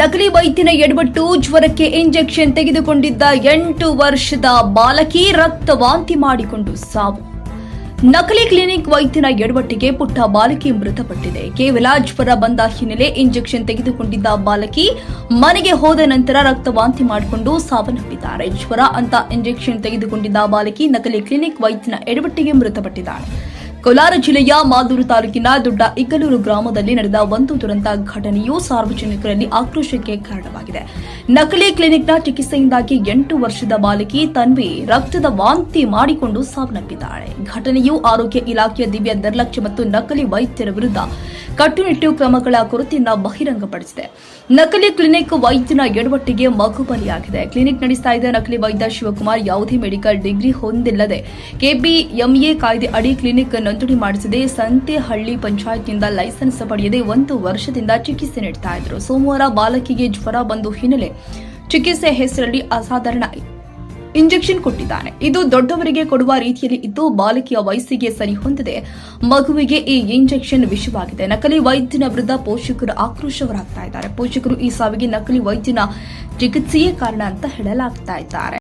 ನಕಲಿ ವೈದ್ಯನ ಎಡವಟ್ಟು ಜ್ವರಕ್ಕೆ ಇಂಜೆಕ್ಷನ್ ತೆಗೆದುಕೊಂಡಿದ್ದ ಎಂಟು ವರ್ಷದ ಬಾಲಕಿ ರಕ್ತ ವಾಂತಿ ಮಾಡಿಕೊಂಡು ಸಾವು. ನಕಲಿ ಕ್ಲಿನಿಕ್ ವೈದ್ಯನ ಎಡವಟ್ಟಿಗೆ ಪುಟ್ಟ ಬಾಲಕಿ ಮೃತಪಟ್ಟಿದೆ. ಕೇವಲ ಜ್ವರ ಬಂದ ಹಿನ್ನೆಲೆ ಇಂಜೆಕ್ಷನ್ ತೆಗೆದುಕೊಂಡಿದ್ದ ಬಾಲಕಿ ಮನೆಗೆ ಹೋದ ನಂತರ ರಕ್ತ ವಾಂತಿ ಮಾಡಿಕೊಂಡು ಸಾವನ್ನಪ್ಪಿದ್ದಾರೆ. ಜ್ವರ ಅಂತ ಇಂಜೆಕ್ಷನ್ ತೆಗೆದುಕೊಂಡಿದ್ದ ಬಾಲಕಿ ನಕಲಿ ಕ್ಲಿನಿಕ್ ವೈದ್ಯನ ಎಡವಟ್ಟಿಗೆ ಮೃತಪಟ್ಟಿದ್ದಾಳೆ. ಕೋಲಾರ ಜಿಲ್ಲೆಯ ಮಾದೂರು ತಾಲೂಕಿನ ದೊಡ್ಡ ಇಕ್ಕಲೂರು ಗ್ರಾಮದಲ್ಲಿ ನಡೆದ ಒಂದು ದುರಂತ ಘಟನೆಯು ಸಾರ್ವಜನಿಕರಲ್ಲಿ ಆಕ್ರೋಶಕ್ಕೆ ಕಾರಣವಾಗಿದೆ. ನಕಲಿ ಕ್ಲಿನಿಕ್ನ ಚಿಕಿತ್ಸೆಯಿಂದಾಗಿ ಎಂಟು ವರ್ಷದ ಬಾಲಕಿ ತನ್ವಿ ರಕ್ತದ ವಾಂತಿ ಮಾಡಿಕೊಂಡು ಸಾವನ್ನಪ್ಪಿದ್ದಾಳೆ. ಘಟನೆಯು ಆರೋಗ್ಯ ಇಲಾಖೆಯ ದಿವ್ಯ ನಿರ್ಲಕ್ಷ್ಯ ಮತ್ತು ನಕಲಿ ವೈದ್ಯರ ವಿರುದ್ಧ ಕಟ್ಟುನಿಟ್ಟು ಕ್ರಮಗಳ ಕೊರತೆಯನ್ನ ಬಹಿರಂಗಪಡಿಸಿದೆ. ನಕಲಿ ಕ್ಲಿನಿಕ್ ವೈದ್ಯನ ಎಡವಟ್ಟಿಗೆ ಮಗು ಬಲಿಯಾಗಿದೆ. ಕ್ಲಿನಿಕ್ ನಡೆಸ್ತಾ ಇದ್ದ ನಕಲಿ ವೈದ್ಯ ಶಿವಕುಮಾರ್ ಯಾವುದೇ ಮೆಡಿಕಲ್ ಡಿಗ್ರಿ ಹೊಂದಿಲ್ಲದೆ ಕೆಬಿಎಂಎ ಕಾಯ್ದೆ ಅಡಿ ಕ್ಲಿನಿಕ್ ನೋಂದಣಿ ಮಾಡಿಸದೆ ಸಂತೆಹಳ್ಳಿ ಪಂಚಾಯತ್ನಿಂದ ಲೈಸೆನ್ಸ್ ಪಡೆಯದೆ ಒಂದು ವರ್ಷದಿಂದ ಚಿಕಿತ್ಸೆ ನೀಡ್ತಾ ಇದ್ರು. ಸೋಮವಾರ ಬಾಲಕಿಗೆ ಜ್ವರ ಬಂದು ಹಿನ್ನೆಲೆ ಚಿಕಿತ್ಸೆ ಹೆಸರಲ್ಲಿ ಅಸಾಧಾರಣ ಇಂಜೆಕ್ಷನ್ ಕೊಟ್ಟಿದ್ದಾನೆ. ಇದು ದೊಡ್ಡವರಿಗೆ ಕೊಡುವ ರೀತಿಯಲ್ಲಿ ಇದ್ದು ಬಾಲಕಿಯ ವಯಸ್ಸಿಗೆ ಸರಿ ಹೊಂದದೆ ಮಗುವಿಗೆ ಈ ಇಂಜೆಕ್ಷನ್ ವಿಷವಾಗಿದೆ. ನಕಲಿ ವೈದ್ಯನ ವಿರುದ್ಧ ಪೋಷಕರು ಆಕ್ರೋಶವರಾಗ್ತಾ ಇದ್ದಾರೆ. ಪೋಷಕರು ಈ ಸಾವಿಗೆ ನಕಲಿ ವೈದ್ಯನ ಚಿಕಿತ್ಸೆಯೇ ಕಾರಣ ಅಂತ ಹೇಳಲಾಗ್ತಾ ಇದ್ದಾರೆ.